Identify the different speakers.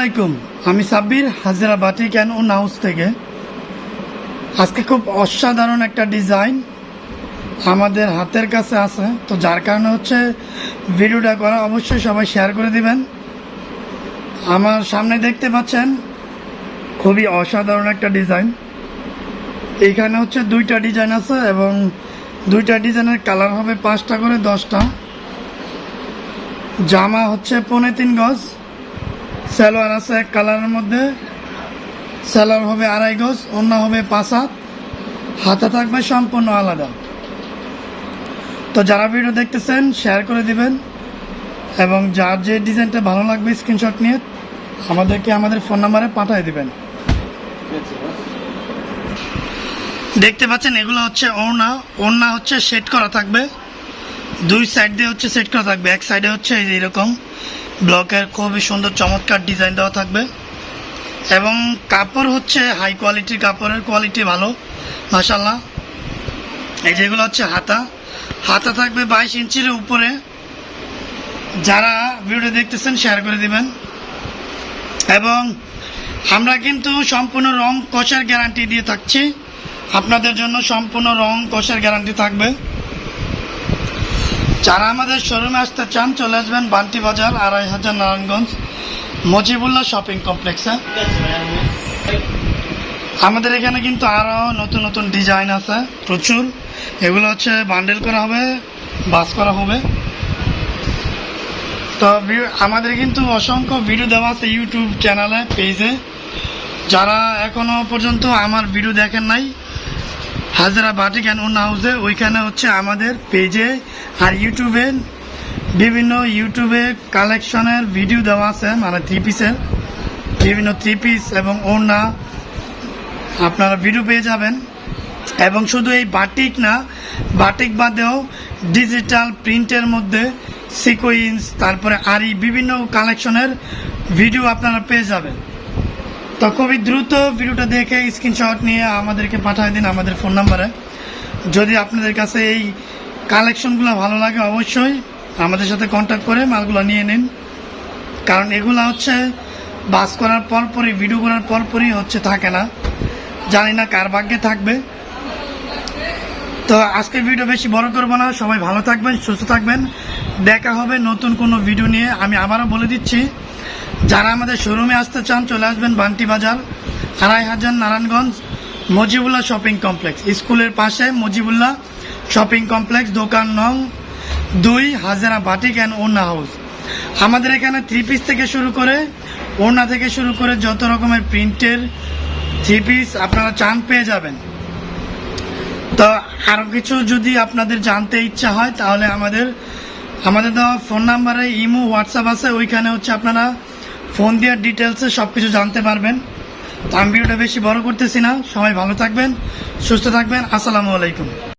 Speaker 1: আলাইকুম। আমি সাব্বির, হাজিরা বাটিক অ্যান্ড ওন হাউস থেকে। আজকে খুব অসাধারণ একটা ডিজাইন আমাদের হাতের কাছে আছে। তো যার কারণে হচ্ছে ভিডিওটা করা অবশ্যই সবাই শেয়ার করে দিবেন। আমার সামনে দেখতে পাচ্ছেন খুবই অসাধারণ একটা ডিজাইন। এইখানে হচ্ছে দুইটা ডিজাইন আছে এবং দুইটা ডিজাইনের কালার হবে পাঁচটা করে দশটা। জামা হচ্ছে পৌনে তিন গজ। সালোয়ার আছে এক কালারের মধ্যে। সালোয়ার হবে আড়াই গজ অন্য হবে পাঁচ হাত। হাতে থাকবে সম্পূর্ণ আলাদা। তো যারা ভিডিও দেখতেছেন শেয়ার করে দিবেন। এবং যার যে ডিজাইনটা ভালো লাগবে স্ক্রিনশট নিয়ে আমাদেরকে আমাদের ফোন নাম্বারে পাঠিয়ে দিবেন। দেখতে পাচ্ছেন, এগুলো হচ্ছে ওড়না। ওড়না হচ্ছে সেট করা থাকবে। দুই সাইড দিয়ে হচ্ছে সেট করা থাকবে। এক সাইডে হচ্ছে এই যে এরকম। ব্লকের খুবই সুন্দর চমৎকার ডিজাইন দেওয়া থাকবে। এবং কাপড় হচ্ছে হাই কোয়ালিটির কাপড়ের কোয়ালিটি ভালো মাসাল্লাহ এই যেগুলো হচ্ছে হাতা। হাতা থাকবে বাইশ ইঞ্চির উপরে। যারা ভিডিও দেখতেছেন শেয়ার করে দিবেন। এবং আমরা কিন্তু সম্পূর্ণ রং কষার গ্যারান্টি দিয়ে থাকছি। আপনাদের জন্য সম্পূর্ণ রং কষার গ্যারান্টি থাকবে। যারা আমাদের শোরুমে আসতে চান, চলে আসবেন বান্টি বাজার, আড়াই হাজার নারায়ণগঞ্জ, মজিবুল্লাহ শপিং কমপ্লেক্সে। আমাদের এখানে কিন্তু আরও নতুন নতুন ডিজাইন আছে, প্রচুর। এগুলো হচ্ছে বান্ডেল করা হবে, বাস করা হবে। তো আমাদের কিন্তু অসংখ্য ভিডিও দেওয়া আছে ইউটিউব চ্যানেলে পেজে যারা এখনও পর্যন্ত আমার ভিডিও দেখেন নাই হাজারা বাটিক অ্যান্ড ওন হাউসে, ওইখানে হচ্ছে আমাদের পেজে আর ইউটিউবে বিভিন্ন ইউটিউবে কালেকশনের ভিডিও দেওয়া আছে মানে থ্রি পিসের বিভিন্ন থ্রি পিস এবং ওড়না আপনারা ভিডিও পেয়ে যাবেন। এবং শুধু এই বাটিক না, বাটিক বাদেও ডিজিটাল প্রিন্টের মধ্যে সিকোয়েন্স তারপরে আরি বিভিন্ন কালেকশনের ভিডিও আপনারা পেয়ে যাবেন। তো খুবই দ্রুত ভিডিওটা দেখে স্ক্রিনশট নিয়ে আমাদেরকে পাঠিয়ে দিন আমাদের ফোন নাম্বারে যদি আপনাদের কাছে এই কালেকশনগুলো ভালো লাগে, অবশ্যই আমাদের সাথে কন্ট্যাক্ট করে মালগুলো নিয়ে নিন। কারণ এগুলো হচ্ছে বাস করার পরপরই ভিডিও করার পরপরই হচ্ছে থাকে না। জানি না কার ভাগ্যে থাকবে। তো আজকের ভিডিও বেশি বড় করব না। সবাই ভালো থাকবেন, সুস্থ থাকবেন। দেখা হবে নতুন কোনো ভিডিও নিয়ে। আমি আবারও বলে দিচ্ছি যারা আমাদের শোরুমে আসতে চান, চলে আসবেন বান্টি বাজার আড়াই হাজার, নারায়ণগঞ্জ, মজিবুল্লাহ শপিং কমপ্লেক্স। স্কুলের পাশে মজিবুল্লাহ শপিং কমপ্লেক্স, দোকান নং দুই, হাজারা বাটিক অ্যান্ড ওনা হাউস। আমাদের এখানে থ্রি পিস থেকে শুরু করে ওনা থেকে শুরু করে যত রকমের প্রিন্টের থ্রি পিস আপনারা চান পেয়ে যাবেন। তো আরও কিছু যদি আপনাদের জানতে ইচ্ছা হয়, তাহলে আমাদের আমাদের দেওয়া ফোন নাম্বারে ইমো হোয়াটসঅ্যাপ আছে, ওইখানে হচ্ছে আপনারা ফোন দিয়ে ডিটেলসে সব কিছু জানতে পারবেন। তো আমি ভিডিওটা বেশি বড় করতেছি না। সবাই ভালো থাকবেন, সুস্থ থাকবেন। আসসালামু আলাইকুম।